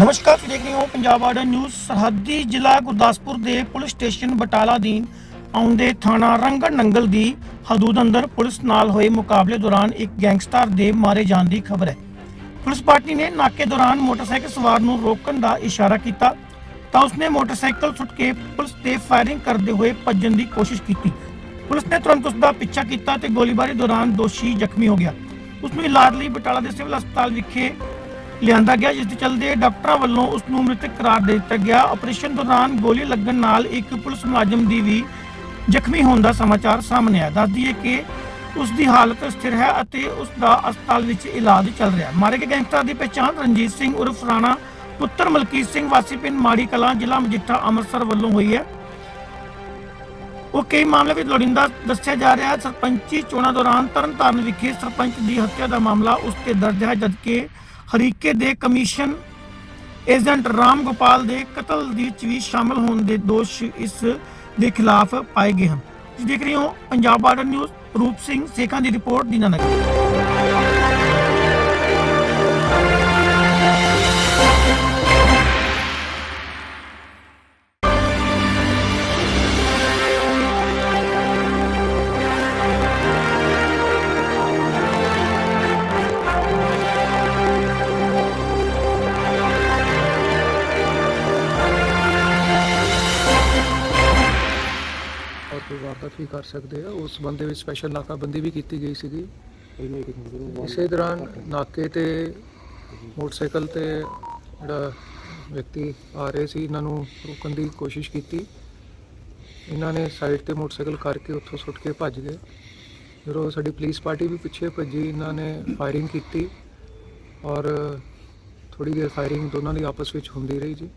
ਨਮਸਕਾਰ, ਤੁਸੀਂ ਦੇਖ ਰਹੇ ਹੋ ਪੰਜਾਬ ਆਰਡਰ ਨਿਊਜ਼। ਸਰਹੱਦੀ ਜ਼ਿਲ੍ਹਾ ਗੁਰਦਾਸਪੁਰ ਦੇ ਪੁਲਿਸ ਸਟੇਸ਼ਨ ਬਟਾਲਾ ਅਧੀਨ ਆਉਂਦੇ ਥਾਣਾ ਰੰਗੜ ਨੰਗਲ ਦੀ ਹਦੂਦ ਅੰਦਰ ਪੁਲਿਸ ਨਾਲ ਹੋਏ ਮੁਕਾਬਲੇ ਦੌਰਾਨ ਇੱਕ ਗੈਂਗਸਟਰ ਦੇ ਮਾਰੇ ਜਾਣ ਦੀ ਖਬਰ ਹੈ। ਪੁਲਿਸ ਪਾਰਟੀ ਨੇ ਨਾਕੇ ਦੌਰਾਨ ਮੋਟਰਸਾਈਕਲ ਸਵਾਰ ਨੂੰ ਰੋਕਣ ਦਾ ਇਸ਼ਾਰਾ ਕੀਤਾ, ਤਾਂ ਉਸਨੇ ਮੋਟਰਸਾਈਕਲ ਸੁੱਟ ਕੇ ਪੁਲਿਸ ਤੇ ਫਾਇਰਿੰਗ ਕਰਦੇ ਹੋਏ ਭੱਜਣ ਦੀ ਕੋਸ਼ਿਸ਼ ਕੀਤੀ। ਪੁਲਿਸ ਨੇ ਤੁਰੰਤ ਉਸ ਦਾ ਪਿੱਛਾ ਕੀਤਾ ਤੇ ਗੋਲੀਬਾਰੀ ਦੌਰਾਨ ਦੋਸ਼ੀ ਜ਼ਖਮੀ ਹੋ ਗਿਆ। ਉਸ ਨੂੰ ਇਲਾਜ ਲਈ ਬਟਾਲਾ ਦੇ ਸਿਵਲ ਹਸਪਤਾਲ ਵਿਖੇ ਲਿਆਂਦਾ ਗਿਆ, ਜਿਸ ਦੇ ਚਲਦੇ ਡਾਕਟਰਾਂ ਵੱਲੋਂ ਉਸ ਨੂੰ ਮ੍ਰਿਤਕ ਕਰਾਰ ਦੇ ਦਿੱਤਾ ਗਿਆ। ਆਪਰੇਸ਼ਨ ਦੌਰਾਨ ਗੋਲੀ ਲੱਗਣ ਨਾਲ ਇੱਕ ਪੁਲਿਸ ਮੁਲਾਜ਼ਮ ਦੀ ਵੀ ਜ਼ਖਮੀ ਹੋਣ ਦਾ ਸਮਾਚਾਰ ਸਾਹਮਣੇ ਆਇਆ। ਦੱਸ ਦਈਏ ਕਿ ਉਸ ਦੀ ਹਾਲਤ ਸਥਿਰ ਹੈ ਅਤੇ ਉਸ ਦਾ ਹਸਪਤਾਲ ਵਿੱਚ ਇਲਾਜ ਚੱਲ ਰਿਹਾ ਹੈ। ਮਾਰੇ ਗਏ ਗੈਂਗਸਟਰ ਦੀ ਪਛਾਣ ਰਣਜੀਤ ਸਿੰਘ ਉਰਫ ਰਾਣਾ, ਪੁੱਤਰ ਮਲਕੀਤ ਸਿੰਘ, ਵਾਸੀ ਪਿੰਡ ਮਾੜੀ ਕਲਾਂ, ਜ਼ਿਲ੍ਹਾ ਮਜੀਠਾ, ਅੰਮ੍ਰਿਤਸਰ ਵੱਲੋਂ ਹੋਈ ਹੈ। ਉਹ ਕਈ ਮਾਮਲੇ ਵਿੱਚ ਲੋੜਿੰਦਾ ਦੱਸਿਆ ਜਾ ਰਿਹਾ ਹੈ। ਸਰਪੰਚੀ ਚੋਣਾਂ ਦੌਰਾਨ ਤਰਨਤਾਰਨ ਵਿਖੇ ਸਰਪੰਚ ਦੀ ਹੱਤਿਆ ਦਾ ਮਾਮਲਾ ਉਸ ਤੇ ਦਰਜ ਹੈ, ਜਦਕਿ ਹਰੀਕੇ ਦੇ ਕਮਿਸ਼ਨ ਏਜੰਟ ਰਾਮ ਗੋਪਾਲ ਦੇ ਕਤਲ ਵਿੱਚ ਵੀ ਸ਼ਾਮਲ ਹੋਣ ਦੇ ਦੋਸ਼ ਇਸ ਦੇ ਖਿਲਾਫ ਪਾਏ ਗਏ ਹਨ। ਤੁਸੀਂ ਦੇਖ ਰਹੇ ਹੋ ਪੰਜਾਬ ਬਾਰਡਰ ਨਿਊਜ਼, ਰੂਪ ਸਿੰਘ ਸੇਖਾਂ ਦੀ ਰਿਪੋਰਟ ਦੀਨਾਨਗਰ ਕੋਈ ਵਾਰਦਾਤ ਵੀ ਕਰ ਸਕਦੇ ਆ। ਉਸ ਬੰਦੇ ਵਿੱਚ ਸਪੈਸ਼ਲ ਨਾਕਾਬੰਦੀ ਵੀ ਕੀਤੀ ਗਈ ਸੀਗੀ। ਇਸੇ ਦੌਰਾਨ ਨਾਕੇ ਤੇ ਮੋਟਰਸਾਈਕਲ ਤੇ ਜਿਹੜਾ ਵਿਅਕਤੀ ਆ ਰਹੇ ਸੀ, ਇਹਨਾਂ ਨੂੰ ਰੋਕਣ ਦੀ ਕੋਸ਼ਿਸ਼ ਕੀਤੀ। ਇਹਨਾਂ ਨੇ ਸਾਈਡ ਤੇ ਮੋਟਰਸਾਈਕਲ ਕਰਕੇ ਉੱਥੋਂ ਸੁੱਟ ਕੇ ਭੱਜ ਗਏ। ਜਦੋਂ ਸਾਡੀ ਪੁਲਿਸ ਪਾਰਟੀ ਵੀ ਪਿੱਛੇ ਭੱਜੀ, ਇਹਨਾਂ ਨੇ ਫਾਇਰਿੰਗ ਕੀਤੀ ਔਰ ਥੋੜੀ ਦੇਰ ਫਾਇਰਿੰਗ ਦੋਨਾਂ ਦੀ ਆਪਸ ਵਿੱਚ ਹੁੰਦੀ ਰਹੀ ਜੀ।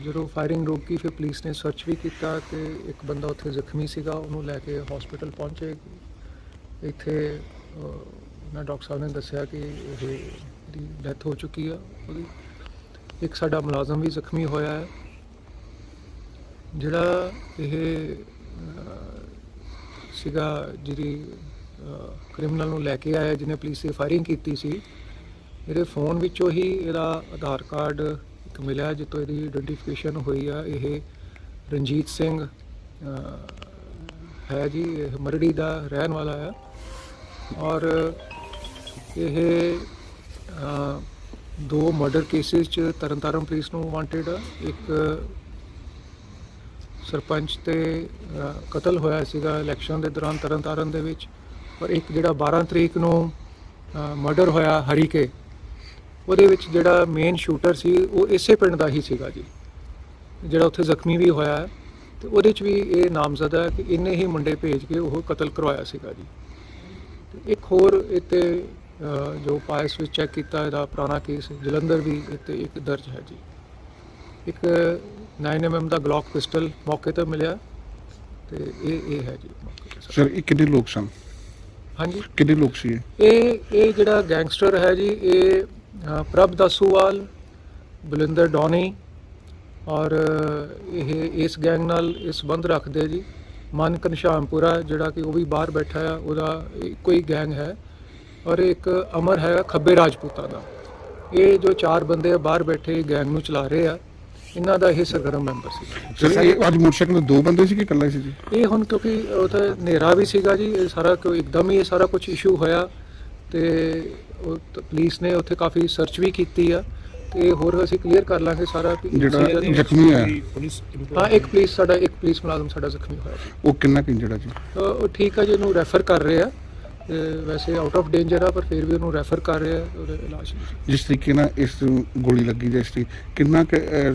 ਜਦੋਂ ਫਾਇਰਿੰਗ ਰੋਕੀ ਫਿਰ ਪੁਲਿਸ ਨੇ ਸਰਚ ਵੀ ਕੀਤਾ ਤੇ ਇੱਕ ਬੰਦਾ ਉੱਥੇ ਜ਼ਖਮੀ ਸੀਗਾ ਉਹਨੂੰ ਲੈ ਕੇ ਹਸਪੀਟਲ ਪਹੁੰਚੇ। ਇੱਥੇ ਅਹ, ਨਾ ਡਾਕਟਰ ਸਾਹਿਬ ਨੇ ਦੱਸਿਆ ਕਿ ਇਹ ਡੈਥ ਹੋ ਚੁੱਕੀ ਆ ਉਹਦੀ। ਇੱਕ ਸਾਡਾ ਮੁਲਾਜ਼ਮ ਵੀ ਜ਼ਖਮੀ ਹੋਇਆ ਹੈ। ਜਿਹੜਾ ਇਹ ਸੀਗਾ ਜਿਹੜੀ ਕ੍ਰਿਮੀਨਲ ਨੂੰ ਲੈ ਕੇ ਆਇਆ ਜਿਹਨੇ ਪੁਲਿਸ ਤੇ ਫਾਇਰਿੰਗ ਕੀਤੀ ਸੀ ਇਹਦੇ ਫੋਨ ਵਿੱਚੋਂ ਹੀ ਇਹਦਾ ਆਧਾਰ ਕਾਰਡ ਮਿਲਿਆ ਜਿੱਤੋਂ ਇਹਦੀ ਆਇਡੈਂਟੀਫਿਕੇਸ਼ਨ ਹੋਈ ਆ, ਇਹ ਰਣਜੀਤ ਸਿੰਘ ਹੈ ਜੀ, ਇਹ ਮਰੜੀ ਦਾ ਰਹਿਣ ਵਾਲਾ ਆ। ਔਰ ਇਹ ਦੋ ਮਰਡਰ ਕੇਸਿਸ ਚ ਤਰਨਤਾਰਨ ਪੁਲਿਸ ਨੂੰ ਵਾਂਟਡ ਇੱਕ ਸਰਪੰਚ ਤੇ ਕਤਲ ਹੋਇਆ ਸੀਗਾ ਇਲੈਕਸ਼ਨ ਦੇ ਦੌਰਾਨ ਤਰਨਤਾਰਨ ਦੇ ਵਿੱਚ। ਔਰ ਇੱਕ ਜਿਹੜਾ 12 ਤਰੀਕ ਨੂੰ ਮਰਡਰ ਹੋਇਆ ਹਰੀਕੇ ਉਹਦੇ ਵਿੱਚ ਜਿਹੜਾ ਮੇਨ ਸ਼ੂਟਰ ਸੀ ਉਹ ਇਸੇ ਪਿੰਡ ਦਾ ਹੀ ਸੀਗਾ ਜੀ। ਜਿਹੜਾ ਉੱਥੇ ਜ਼ਖਮੀ ਵੀ ਹੋਇਆ ਹੈ ਤੇ ਉਹਦੇ 'ਚ ਵੀ ਇਹ ਨਾਮਜ਼ਦ ਹੈ ਕਿ ਇੰਨੇ ਹੀ ਮੁੰਡੇ ਭੇਜ ਕੇ ਉਹ ਕਤਲ ਕਰਵਾਇਆ ਸੀਗਾ ਜੀ। ਇੱਕ ਹੋਰ ਇੱਥੇ ਜੋ ਪਾਇਸ ਵਿੱਚ ਚੈੱਕ ਕੀਤਾ ਇਹਦਾ ਪੁਰਾਣਾ ਕੇਸ ਜਲੰਧਰ ਵੀ ਇੱਥੇ ਇੱਕ ਦਰਜ ਹੈ ਜੀ। ਇੱਕ 9mm ਦਾ ਗਲੌਕ ਪਿਸਟਲ ਮੌਕੇ ਤੇ ਮਿਲਿਆ ਤੇ ਇਹ ਇਹ ਹੈ ਜੀ ਸਰ। ਇਹ ਕਿੰਨੇ ਲੋਕ ਸਨ? ਹਾਂਜੀ। ਕਿੰਨੇ ਲੋਕ ਸੀ ਇਹ? ਇਹ ਜਿਹੜਾ ਗੈਂਗਸਟਰ ਹੈ ਜੀ ਇਹ ਪ੍ਰਭ ਦਸੂਵਾਲ ਬਲਿੰਦਰ ਡੌਨੀ ਔਰ ਇਹ ਇਸ ਗੈਂਗ ਨਾਲ ਇਹ ਸੰਬੰਧ ਰੱਖਦੇ ਜੀ। ਮਨ ਘਨਸ਼ਾਮਪੁਰਾ ਜਿਹੜਾ ਕਿ ਉਹ ਵੀ ਬਾਹਰ ਬੈਠਾ ਆ ਉਹਦਾ ਹੀ ਗੈਂਗ ਹੈ ਔਰ ਇੱਕ ਅਮਰ ਹੈ ਖੱਬੇ ਰਾਜਪੂਤਾਂ ਦਾ। ਇਹ ਜੋ ਚਾਰ ਬੰਦੇ ਆ ਬਾਹਰ ਬੈਠੇ ਗੈਂਗ ਨੂੰ ਚਲਾ ਰਹੇ ਆ ਇਹਨਾਂ ਦਾ ਇਹ ਸਰਗਰਮ ਮੈਂਬਰ ਸੀ। ਸਰ ਇਹ ਅੱਜ ਮੋਟਰਸਾਈਕਲ ਤੇ ਦੋ ਬੰਦੇ ਸੀ ਕਿ ਇਕੱਲਾ ਸੀ ਜੀ? ਇਹ ਹੁਣ ਕਿਉਂਕਿ ਉਹ ਤਾਂ ਹਨੇਰਾ ਵੀ ਸੀਗਾ ਜੀ ਇਹ ਸਾਰਾ ਕਿਉਂ ਇੱਕਦਮ ਹੀ ਇਹ ਸਾਰਾ ਕੁਝ ਇਸ਼ੂ ਹੋਇਆ। ਤੇ ਪੁਲਿਸ ਨੇ ਉੱਥੇ ਕਾਫੀ ਸਰਚ ਵੀ ਕੀਤੀ ਆ ਤੇ ਹੋਰ ਅਸੀਂ ਕਲੀਅਰ ਕਰ ਲਾਂਗੇ ਸਾਰਾ ਜਿਹੜਾ ਜ਼ਖਮੀ ਹੈ ਹਾਂ ਇੱਕ ਪੁਲਿਸ ਸਾਡਾ ਇੱਕ ਪੁਲਿਸ ਮੁਲਾਜ਼ਮ ਸਾਡਾ ਜ਼ਖਮੀ ਹੋਇਆ ਸੀ। ਉਹ ਕਿੰਨਾ ਕਿ ਜਿਹੜਾ ਜੀ? ਉਹ ਠੀਕ ਆ ਜੀ ਉਹਨੂੰ ਰੈਫਰ ਕਰ ਰਹੇ ਆ। ਵੈਸੇ ਆਊਟ ਆਫ ਡੇਂਜਰ ਆ ਪਰ ਫਿਰ ਵੀ ਉਹਨੂੰ ਰੈਫਰ ਕਰ ਰਹੇ ਆ ਉਹਦੇ ਇਲਾਜ ਜਿਸ ਤਰੀਕੇ ਨਾਲ ਇਸ ਗੋਲੀ ਲੱਗੀ ਜਾਂ ਇਸ ਦੀ ਕਿੰਨਾ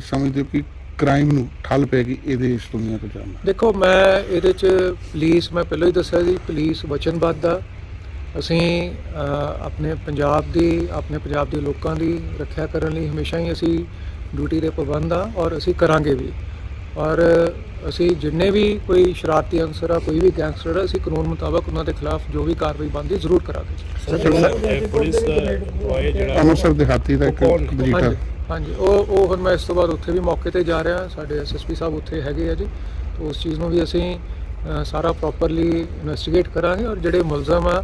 ਸਮਝਦੇ ਹੋ ਕਿ ਕ੍ਰਾਈਮ ਨੂੰ ਠੱਲ ਪੈਗੀ ਇਹਦੇ ਇਸ ਦੁਨੀਆ ਤੋਂ ਜਾਣ? ਦੇਖੋ ਮੈਂ ਇਹਦੇ ਚ ਪੁਲਿਸ ਮੈਂ ਪਹਿਲਾਂ ਹੀ ਦੱਸਿਆ ਜੀ ਪੁਲਿਸ ਵਚਨਬੱਧ ਆ। ਅਸੀਂ ਆਪਣੇ ਪੰਜਾਬ ਦੀ ਆਪਣੇ ਪੰਜਾਬ ਦੇ ਲੋਕਾਂ ਦੀ ਰੱਖਿਆ ਕਰਨ ਲਈ ਹਮੇਸ਼ਾ ਹੀ ਅਸੀਂ ਡਿਊਟੀ ਦੇ ਪਾਬੰਦ ਆ ਔਰ ਅਸੀਂ ਕਰਾਂਗੇ ਵੀ। ਔਰ ਅਸੀਂ ਜਿੰਨੇ ਵੀ ਕੋਈ ਸ਼ਰਾਰਤੀ ਅਨਸਰ ਆ ਕੋਈ ਵੀ ਗੈਂਗਸਟਰ ਆ ਅਸੀਂ ਕਾਨੂੰਨ ਮੁਤਾਬਕ ਉਹਨਾਂ ਦੇ ਖਿਲਾਫ ਜੋ ਵੀ ਕਾਰਵਾਈ ਬਣਦੀ ਜ਼ਰੂਰ ਕਰਾਂਗੇ। ਪੁਲਿਸ ਹੋਏ ਜਿਹੜਾ ਅੰਮ੍ਰਿਤਸਰ ਦਿਹਾਤੀ ਦਾ ਇੱਕ ਵਜੀਠਾ ਹਾਂਜੀ ਹਾਂਜੀ। ਉਹ ਉਹ ਹੁਣ ਮੈਂ ਇਸ ਤੋਂ ਬਾਅਦ ਉੱਥੇ ਵੀ ਮੌਕੇ ਤੇ ਜਾ ਰਿਹਾ। ਸਾਡੇ ਐਸਐਸਪੀ ਸਾਹਿਬ ਉੱਥੇ ਹੈਗੇ ਆ ਜੀ। ਤਾਂ ਉਸ ਚੀਜ਼ ਨੂੰ ਵੀ ਅਸੀਂ ਸਾਰਾ ਪ੍ਰੋਪਰਲੀ ਇਨਵੈਸਟੀਗੇਟ ਕਰਾਂਗੇ ਔਰ ਜਿਹੜੇ ਮੁਲਜ਼ਮ ਆ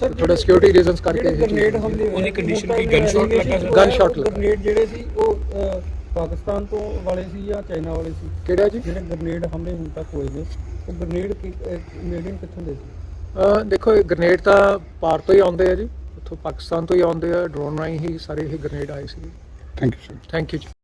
ਸਰ ਥੋੜਾ ਸਿਕਿਉਰਿਟੀ ਰੀਜ਼ਨਸ ਕਰਕੇ ਗ੍ਰਨੇਡ ਹਮਲੇ ਉਹਦੀ condition ਕੀ? gunshot ਲੱਗਾ ਸੀ? Gunshot ਲੱਗਾ। ਗ੍ਰਨੇਡ ਜਿਹੜੇ ਸੀ ਉਹ ਪਾਕਿਸਤਾਨ ਤੋਂ ਵਾਲੇ ਸੀ ਜਾਂ ਚਾਈਨਾ ਵਾਲੇ ਸੀ? ਕਿਹੜਾ ਜੀ? ਜਿਹੜੇ ਗ੍ਰਨੇਡ ਹਮਲੇ ਹੁਣ ਤੱਕ ਹੋਏ ਨੇ ਉਹ ਗ੍ਰਨੇਡ ਮੇਡਿਨ ਕਿੱਥੋਂ ਦੇ ਸੀ? ਦੇਖੋ ਇਹ ਗ੍ਰਨੇਡ ਤਾਂ ਪਾਰ ਤੋਂ ਹੀ ਆਉਂਦੇ ਆ ਜੀ। ਉੱਥੋਂ ਪਾਕਿਸਤਾਨ ਤੋਂ ਹੀ ਆਉਂਦੇ ਆ। ਡਰੋਨ ਰਾਹੀਂ ਹੀ ਸਾਰੇ ਇਹ ਗ੍ਰਨੇਡ ਆਏ ਸੀ। Thank you sir thank you ji.